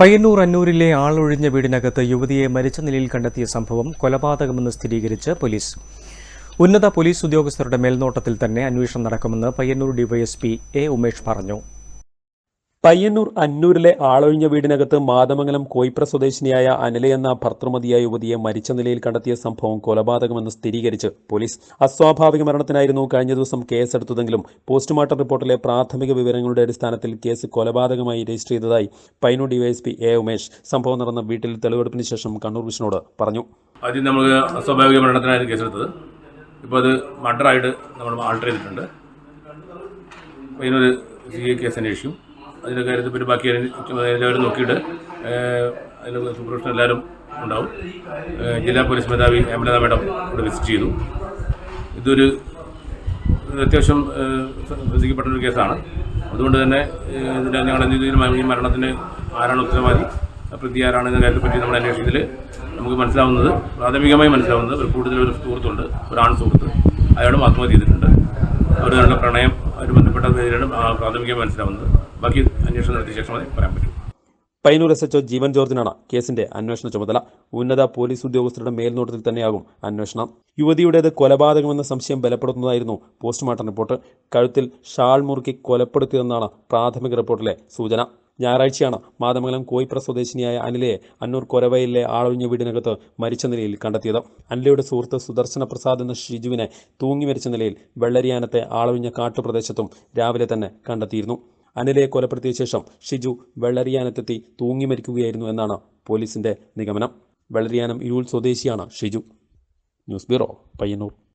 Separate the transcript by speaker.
Speaker 1: പയ്യന്നൂർ അന്നൂരിലെ ആളൊഴിഞ്ഞ വീടിനകത്ത് യുവതിയെ മരിച്ച നിലയിൽ കണ്ടെത്തിയ സംഭവം കൊലപാതകമെന്ന് സ്ഥിരീകരിച്ച് പോലീസ്. ഉന്നത പോലീസ് ഉദ്യോഗസ്ഥരുടെ മേൽനോട്ടത്തിൽ തന്നെ അന്വേഷണം നടക്കുമെന്ന് പയ്യന്നൂർ ഡിവൈഎസ്പി എ ഉമേഷ് പറഞ്ഞു.
Speaker 2: പയ്യന്നൂർ അന്നൂരിലെ ആളൊഴിഞ്ഞ വീടിനകത്ത് മാതമംഗലം കോയിപ്ര സ്വദേശിനിയായ അനില എന്ന ഭർത്തൃമതിയായ യുവതിയെ മരിച്ച നിലയിൽ കണ്ടെത്തിയ സംഭവം കൊലപാതകമെന്ന് സ്ഥിരീകരിച്ച് പോലീസ് അസ്വാഭാവിക മരണത്തിനായിരുന്നു കഴിഞ്ഞ ദിവസം കേസെടുത്തതെങ്കിലും പോസ്റ്റ്മോർട്ടം റിപ്പോർട്ടിലെ പ്രാഥമിക വിവരങ്ങളുടെ അടിസ്ഥാനത്തിൽ കേസ് കൊലപാതകമായി രജിസ്റ്റർ ചെയ്തതായി പയ്യന്നൂർ ഡിവൈഎസ്പി എ ഉമേഷ് സംഭവം നടന്ന വീട്ടിൽ തെളിവെടുപ്പിന് ശേഷം കണ്ണൂർ വിഷ്ണുവോട് പറഞ്ഞു.
Speaker 3: ആദ്യം നമ്മൾ അസ്വാഭാവിക മരണത്തിനായിരുന്നു കേസെടുത്തത്. ഇപ്പോൾ അത് മർഡറായിട്ട് നമ്മൾ ആൾട്ടർ ചെയ്തിട്ടുണ്ട്. പയ്യന്നൂർ കേസ് അന്വേഷിക്കും അതിന്റെ കാര്യത്തിൽ പിന്നെ ബാക്കി എല്ലാവരും നോക്കിയിട്ട് അതിനുള്ള അതിന് സൂപ്പർവിഷൻ എല്ലാവരും ഉണ്ടാവും. ജില്ലാ പോലീസ് മേധാവി അമലത മേഡം ഇവിടെ വിസിറ്റ് ചെയ്തു. ഇതൊരു അത്യാവശ്യം ശ്രദ്ധിക്കപ്പെട്ട ഒരു കേസാണ്. അതുകൊണ്ട് തന്നെ ഇതിന്റെ ഞങ്ങൾ ഈ മരണത്തിന് ആരാണ് ഉത്തരവാദി? പ്രതി ആരാണെന്ന കാര്യത്തെ പറ്റി നമ്മുടെ അന്വേഷണത്തിൽ നമുക്ക് മനസ്സിലാവുന്നത് പ്രാഥമികമായി മനസ്സിലാവുന്നത് ഒരു കൂടുതൽ ഒരു സുഹൃത്തുണ്ട് ഒരു സുഹൃത്ത്. അയാളും ആത്മഹത്യ ചെയ്തിട്ടുണ്ട്. അവരുടെ പ്രണയം അവർ ബന്ധപ്പെട്ട പ്രാഥമികമായി മനസ്സിലാവുന്നത്. ബാക്കി അന്വേഷണം നടത്തിയ ശേഷം മതി പറയാൻ പറ്റും.
Speaker 2: പയ്യന്നൂർ എസ് എച്ച്ഒ ജീവൻ ജോർജിനാണ് കേസിന്റെ അന്വേഷണ ചുമതല. ഉന്നത പോലീസ് ഉദ്യോഗസ്ഥരുടെ മേൽനോട്ടത്തിൽ തന്നെയാകും അന്വേഷണം. യുവതിയുടേത് കൊലപാതകമെന്ന സംശയം ബലപ്പെടുത്തുന്നതായിരുന്നു പോസ്റ്റ്മോർട്ടം റിപ്പോർട്ട്. കഴുത്തിൽ ഷാൾ മുറുക്കി കൊലപ്പെടുത്തിയതെന്നാണ് പ്രാഥമിക റിപ്പോർട്ടിലെ സൂചന. ഞായറാഴ്ചയാണ് മാതമംഗലം കോയിപ്ര സ്വദേശിനിയായ അനിലയെ അന്നൂർ കൊരവയിലെ ആളൊഴിഞ്ഞ വീടിനകത്ത് മരിച്ച നിലയിൽ കണ്ടെത്തിയത്. അനിലയുടെ സുഹൃത്ത് സുദർശന പ്രസാദ് എന്ന ഷിജുവിനെ തൂങ്ങി മരിച്ച നിലയിൽ വെള്ളരിയാനത്തെ ആളൊഴിഞ്ഞ കാട്ടുപ്രദേശത്തും രാവിലെ തന്നെ കണ്ടെത്തിയിരുന്നു. അനിലയെ കൊലപ്പെടുത്തിയ ശേഷം ഷിജു വെള്ളരിയാനത്തെത്തി തൂങ്ങി മരിക്കുകയായിരുന്നു എന്നാണ് പോലീസിന്റെ നിഗമനം. വെള്ളരിയാനം ഇരുൾ സ്വദേശിയാണ് ഷിജു. News bureau Payyanur.